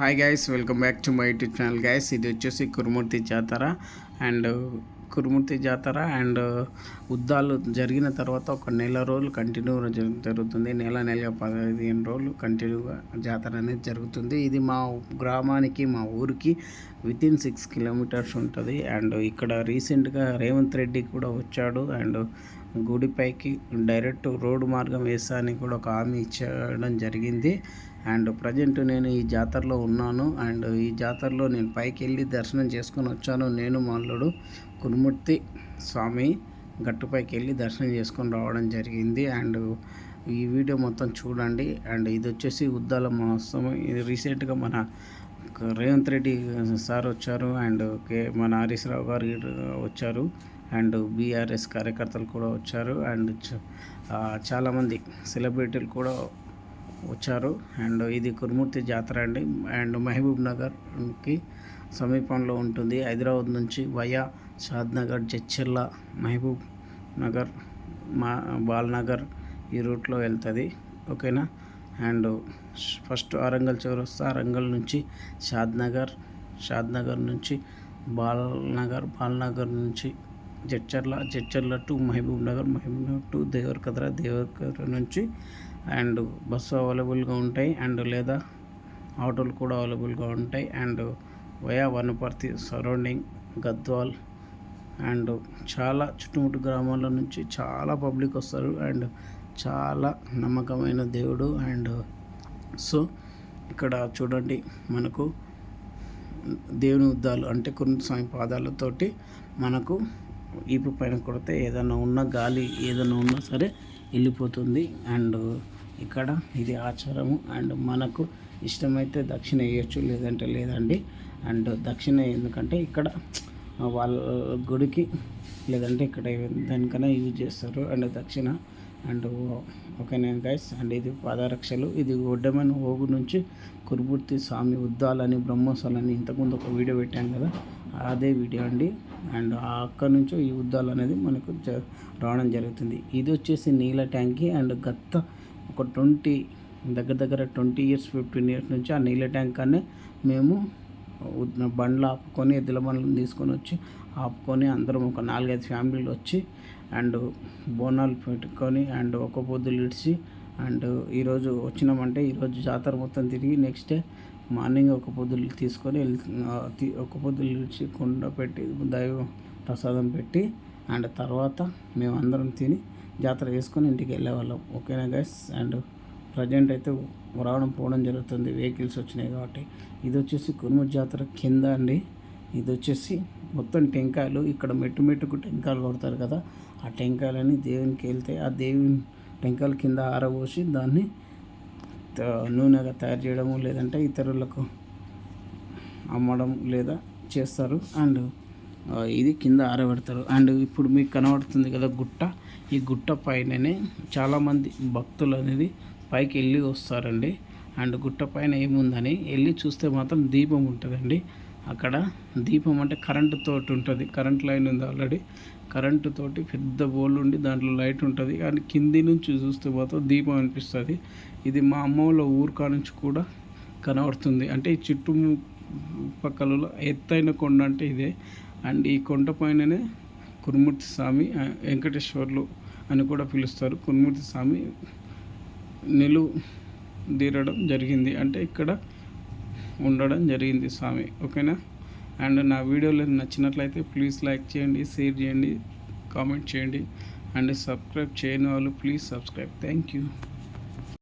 Hi guys welcome back to my YouTube channel guys ఇది వచ్చేసి కురుమూర్తి జాతర అండ్ uh, కురుమూర్తి జాతర అండ్ ఉద్దాలు uh, జరిగిన తర్వాత ఒక నెల రోజులు కంటిన్యూగా జరుగుతుంది. నెల నెల పదిహేను రోజులు కంటిన్యూగా జాతర అనేది జరుగుతుంది. ఇది మా గ్రామానికి మా ఊరికి విత్ ఇన్ సిక్స్ కిలోమీటర్స్ ఉంటుంది అండ్ uh, ఇక్కడ రీసెంట్గా రేవంత్ రెడ్డి కూడా వచ్చాడు. అండ్ గుడిపైకి డైరెక్ట్ రోడ్డు మార్గం వేస్తా అని కూడా ఒక హామీ ఇచ్చడం జరిగింది. అండ్ ప్రజెంట్ నేను ఈ జాతరలో ఉన్నాను. అండ్ ఈ జాతరలో నేను పైకి వెళ్ళి దర్శనం చేసుకొని వచ్చాను. నేను మాల్లుడు కురుమూర్తి స్వామి గట్టుపైకి వెళ్ళి దర్శనం చేసుకొని రావడం జరిగింది. అండ్ ఈ వీడియో మొత్తం చూడండి. అండ్ ఇది వచ్చేసి ఉద్దాల మహోత్సవం. ఇది రీసెంట్గా మన రేవంత్ రెడ్డి సార్ వచ్చారు. అండ్ కే మన హరీష్ రావు గారు వచ్చారు. అండ్ బీఆర్ఎస్ కార్యకర్తలు కూడా వచ్చారు. అండ్ చాలామంది సెలబ్రిటీలు కూడా వచ్చారు. అండ్ ఇది కురుమూర్తి జాతర అండి. అండ్ మహబూబ్ నగర్కి సమీపంలో ఉంటుంది. హైదరాబాద్ నుంచి వయా షాద్నగర్ జడ్చెర్ల మహబూబ్ నగర్ మా బాల్నగర్ ఈ రూట్లో వెళ్తుంది. ఓకేనా? అండ్ ఫస్ట్ అరంగల్ చౌరస్తా ఆరంగల్ నుంచి షాద్నగర్ షాద్నగర్ నుంచి బాల్నగర్ బాల్నగర్ నుంచి Jadcherla Jadcherla to Mahbubnagar Mahbubnagar to Devarakadra Devarakadra నుంచి అండ్ బస్సు అవైలబుల్గా ఉంటాయి అండ్ లేదా ఆటోలు కూడా అవైలబుల్గా ఉంటాయి and via Wanaparthy surrounding Gadwal and చాలా చుట్టుముట్టు గ్రామాల నుంచి చాలా పబ్లిక్ వస్తారు అండ్ చాలా నమ్మకమైన దేవుడు అండ్ సో ఇక్కడ చూడండి మనకు దేవుని ఉద్దాలు అంటే కొన్ని స్వామి పాదాలతోటి మనకు ఈపు పైన కొడితే ఏదైనా ఉన్న గాలి ఏదైనా ఉన్నా సరే వెళ్ళిపోతుంది. అండ్ ఇక్కడ ఇది ఆచారము. అండ్ మనకు ఇష్టమైతే దక్షిణ వేయచ్చు లేదంటే లేదండి. అండ్ దక్షిణ ఎందుకంటే ఇక్కడ వాళ్ళ గుడికి లేదంటే ఇక్కడ దానికన్నా యూజ్ చేస్తారు. అండ్ దక్షిణ అండ్ ఓకేనా గైస్ అండ్ ఇది పాదరక్షలు. ఇది ఒడ్డమైన ఓగు నుంచి కురుబూర్తి స్వామి ఉద్దాలని బ్రహ్మోత్సవాలని ఇంతకుముందు ఒక వీడియో పెట్టాను కదా. అదే వీడియో అండి. అండ్ అక్కడ నుంచి ఈ ఉద్దాలు అనేది మనకు రావడం జరుగుతుంది. ఇది వచ్చేసి నీళ్ళ ట్యాంకి అండ్ గత ఒక ట్వంటీ దగ్గర దగ్గర ట్వంటీ ఇయర్స్ ఫిఫ్టీన్ ఇయర్స్ నుంచి ఆ నీళ్ళ ట్యాంక్ అనే మేము బండ్లు ఆపుకొని ఎద్దుల బండ్లను తీసుకొని వచ్చి ఆపుకొని అందరం ఒక నాలుగైదు ఫ్యామిలీలు వచ్చి అండ్ బోనాలు పెట్టుకొని అండ్ ఒక పొద్దులు ఇడిచి అండ్ ఈరోజు వచ్చినామంటే ఈరోజు జాతర మొత్తం తిరిగి నెక్స్ట్ డే మార్నింగ్ ఒక పొద్దులు తీసుకొని ఒక పొద్దులు ఇచ్చి కుండ పెట్టి దైవ ప్రసాదం పెట్టి అండ్ తర్వాత మేమందరం తిని జాతర వేసుకొని ఇంటికి వెళ్ళేవాళ్ళం ఓకేనా గైస్ అండ్ ప్రజెంట్ అయితే రావడం పోవడం జరుగుతుంది. వెహికల్స్ వచ్చినాయి కాబట్టి. ఇది వచ్చేసి కురుమూరు జాతర కింద అండి. ఇది వచ్చేసి మొత్తం టెంకాయలు ఇక్కడ మెట్టు మెట్టుకు టెంకాయలు కొడతారు కదా ఆ టెంకాయలని దేవునికి వెళ్తే ఆ దేవుని టెంకాయల కింద ఆరబోసి దాన్ని నూనెగా తయారు చేయడము లేదంటే ఇతరులకు అమ్మడం లేదా చేస్తారు. అండ్ ఇది కింద ఆరబెడతారు. అండ్ ఇప్పుడు మీకు కనబడుతుంది కదా గుట్ట. ఈ గుట్ట పైననే చాలామంది భక్తులు అనేది పైకి వెళ్ళి వస్తారండి. అండ్ గుట్ట పైన ఏముందని వెళ్ళి చూస్తే మాత్రం దీపం ఉంటుందండి. అక్కడ దీపం అంటే కరెంటు తోటి ఉంటుంది. కరెంట్ లైన్ ఉంది ఆల్రెడీ. కరెంటు తోటి పెద్ద బోల్ ఉండి దాంట్లో లైట్ ఉంటుంది. కానీ కింది నుంచి చూస్తే పోతే దీపం అనిపిస్తుంది. ఇది మా అమ్మ వాళ్ళ నుంచి కూడా కనబడుతుంది. అంటే ఈ చుట్టూ పక్కలలో ఎత్తైన కొండ అంటే ఇదే. అండ్ ఈ కొండ పైననే కురుమూర్తి స్వామి వెంకటేశ్వర్లు అని కూడా పిలుస్తారు. కురుమూర్తి స్వామి నిలువు తీరడం జరిగింది. అంటే ఇక్కడ ఉండడం జరిగింది స్వామి. ఓకేనా? అండ్ నా వీడియోలు నచ్చినట్లయితే ప్లీజ్ లైక్ చేయండి షేర్ చేయండి కామెంట్ చేయండి. అండ్ సబ్స్క్రైబ్ చేయని వాళ్ళు ప్లీజ్ సబ్స్క్రైబ్. Thank you.